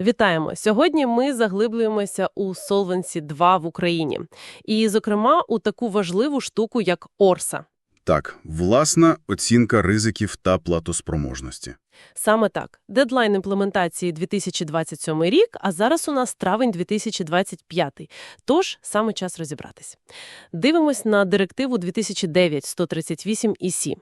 Вітаємо! Сьогодні ми заглиблюємося у Solvency 2 в Україні. І, зокрема, у таку важливу штуку, як Орса. Так, власна оцінка ризиків та платоспроможності. Саме так. Дедлайн імплементації 2027 рік, а зараз у нас травень 2025. Тож, саме час розібратись. Дивимось на директиву 2009-138 ІСі.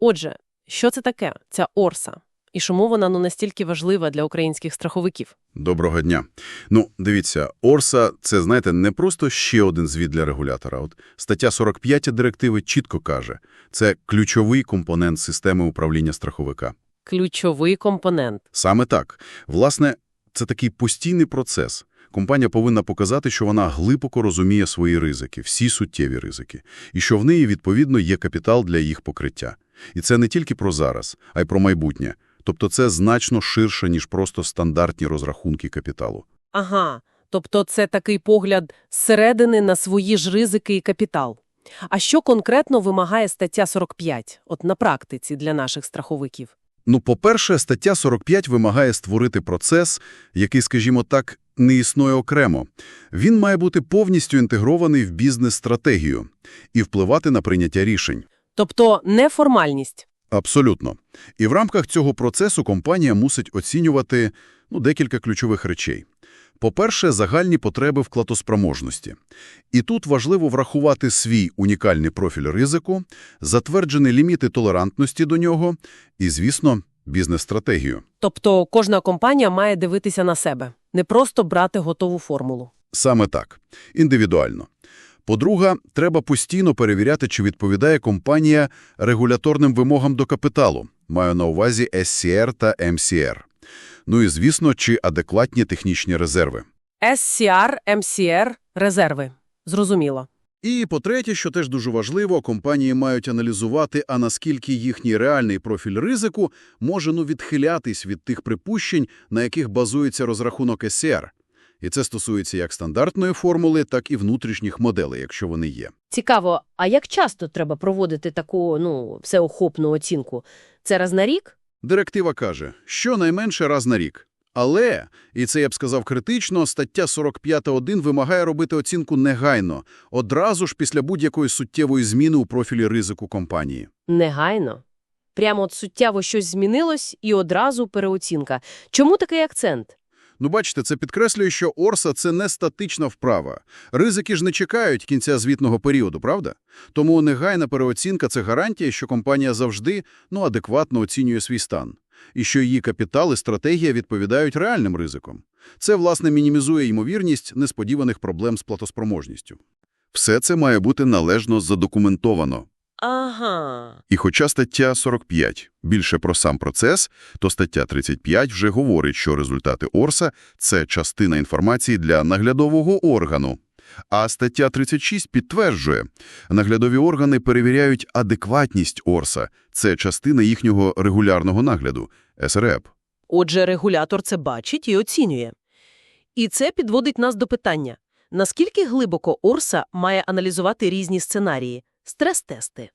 Отже, що це таке, ця Орса? І чому вона ну, настільки важлива для українських страховиків? Доброго дня. Ну, дивіться, Орса – це, знаєте, не просто ще один звіт для регулятора. От стаття 45 директиви чітко каже, це ключовий компонент системи управління страховика. Ключовий компонент. Саме так. Власне, це такий постійний процес. Компанія повинна показати, що вона глибоко розуміє свої ризики, всі суттєві ризики, і що в неї, відповідно, є капітал для їх покриття. І це не тільки про зараз, а й про майбутнє. Тобто це значно ширше, ніж просто стандартні розрахунки капіталу. Ага, тобто це такий погляд зсередини на свої ж ризики і капітал. А що конкретно вимагає стаття 45, от на практиці для наших страховиків? Ну, по-перше, стаття 45 вимагає створити процес, який, скажімо так, не існує окремо. Він має бути повністю інтегрований в бізнес-стратегію і впливати на прийняття рішень. Тобто не формальність. Абсолютно. І в рамках цього процесу компанія мусить оцінювати ну, декілька ключових речей. По-перше, загальні потреби вкладоспроможності. І тут важливо врахувати свій унікальний профіль ризику, затверджені ліміти толерантності до нього і, звісно, бізнес-стратегію. Тобто кожна компанія має дивитися на себе, не просто брати готову формулу. Саме так. Індивідуально. По-друге, треба постійно перевіряти, чи відповідає компанія регуляторним вимогам до капіталу. Маю на увазі SCR та MCR. Ну і, звісно, чи адекватні технічні резерви. SCR, MCR, резерви. Зрозуміло. І, по-третє, що теж дуже важливо, компанії мають аналізувати, а наскільки їхній реальний профіль ризику може ну, відхилятись від тих припущень, на яких базується розрахунок SCR. І це стосується як стандартної формули, так і внутрішніх моделей, якщо вони є. Цікаво, а як часто треба проводити таку, ну, всеохопну оцінку? Це раз на рік? Директива каже, що найменше раз на рік. Але, і це я б сказав критично, стаття 45.1 вимагає робити оцінку негайно, одразу ж після будь-якої суттєвої зміни у профілі ризику компанії. Негайно. Прямо от суттєво щось змінилось і одразу переоцінка. Чому такий акцент? Ну, бачите, це підкреслює, що Орса – це не статична вправа. Ризики ж не чекають кінця звітного періоду, правда? Тому негайна переоцінка – це гарантія, що компанія завжди, ну, адекватно оцінює свій стан. І що її капітал і стратегія відповідають реальним ризикам. Це, власне, мінімізує ймовірність несподіваних проблем з платоспроможністю. Все це має бути належно задокументовано. Ага. І хоча стаття 45 більше про сам процес, то стаття 35 вже говорить, що результати Орса – це частина інформації для наглядового органу. А стаття 36 підтверджує, наглядові органи перевіряють адекватність Орса – це частина їхнього регулярного нагляду – СРЕП. Отже, регулятор це бачить і оцінює. І це підводить нас до питання, наскільки глибоко Орса має аналізувати різні сценарії, стрес-тести?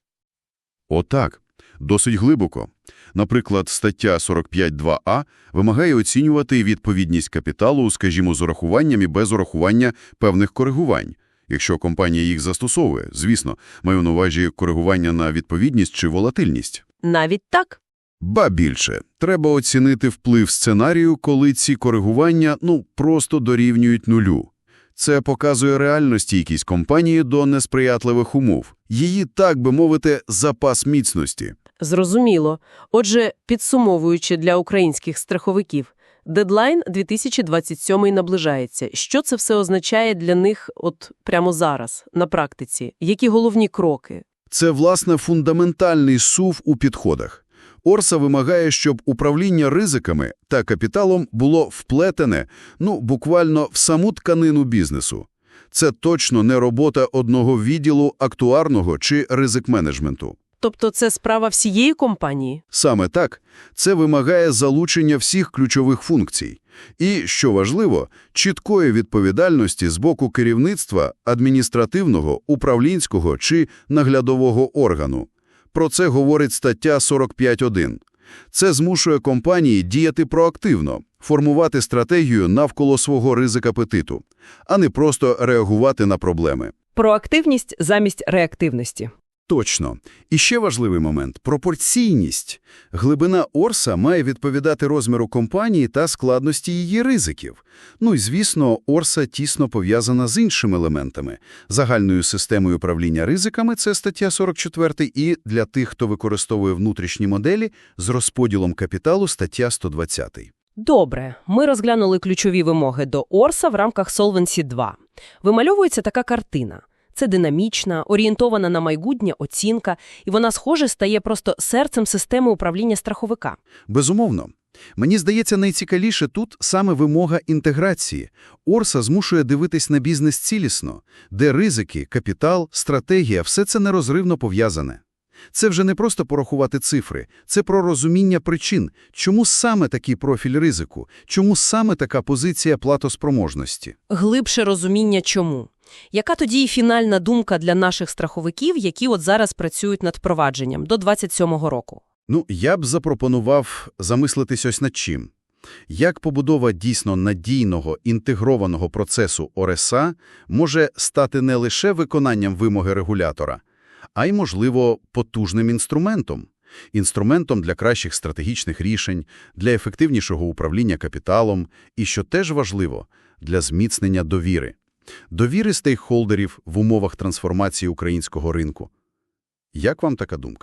Отак. Досить глибоко. Наприклад, стаття 45.2а вимагає оцінювати відповідність капіталу, скажімо, з урахуванням і без урахування певних коригувань. Якщо компанія їх застосовує, звісно, маю на увазі коригування на відповідність чи волатильність. Навіть так? Ба більше, треба оцінити вплив сценарію, коли ці коригування, ну, просто дорівнюють нулю. Це показує реальну стійкість компанії до несприятливих умов. Її, так би мовити, запас міцності. Зрозуміло. Отже, підсумовуючи для українських страховиків, дедлайн 2027 наближається. Що це все означає для них от прямо зараз, на практиці? Які головні кроки? Це, власне, фундаментальний сув у підходах. Орса вимагає, щоб управління ризиками та капіталом було вплетене, ну, буквально в саму тканину бізнесу. Це точно не робота одного відділу актуарного чи ризик-менеджменту. Тобто це справа всієї компанії? Саме так, це вимагає залучення всіх ключових функцій. І, що важливо, чіткої відповідальності з боку керівництва, адміністративного, управлінського чи наглядового органу. Про це говорить стаття 45.1. Це змушує компанії діяти проактивно, формувати стратегію навколо свого ризик-апетиту, а не просто реагувати на проблеми. Проактивність замість реактивності. Точно. І ще важливий момент – пропорційність. Глибина Орса має відповідати розміру компанії та складності її ризиків. Ну і, звісно, Орса тісно пов'язана з іншими елементами. Загальною системою управління ризиками – це стаття 44, і для тих, хто використовує внутрішні моделі, з розподілом капіталу стаття 120. Добре, ми розглянули ключові вимоги до Орса в рамках Solvency 2. Вимальовується така картина. Це динамічна, орієнтована на майбутнє оцінка, і вона, схоже, стає просто серцем системи управління страховика. Безумовно. Мені здається, найцікавіше тут саме вимога інтеграції. Орса змушує дивитись на бізнес цілісно, де ризики, капітал, стратегія – все це нерозривно пов'язане. Це вже не просто порахувати цифри, це про розуміння причин, чому саме такий профіль ризику, чому саме така позиція платоспроможності. Глибше розуміння чому. Яка тоді і фінальна думка для наших страховиків, які от зараз працюють над впровадженням до 27-го року? Ну, я б запропонував замислитись ось над чим. Як побудова дійсно надійного, інтегрованого процесу ОРСА може стати не лише виконанням вимоги регулятора, а й, можливо, потужним інструментом. Інструментом для кращих стратегічних рішень, для ефективнішого управління капіталом і, що теж важливо, для зміцнення довіри. Довіри стейкхолдерів в умовах трансформації українського ринку. Як вам така думка?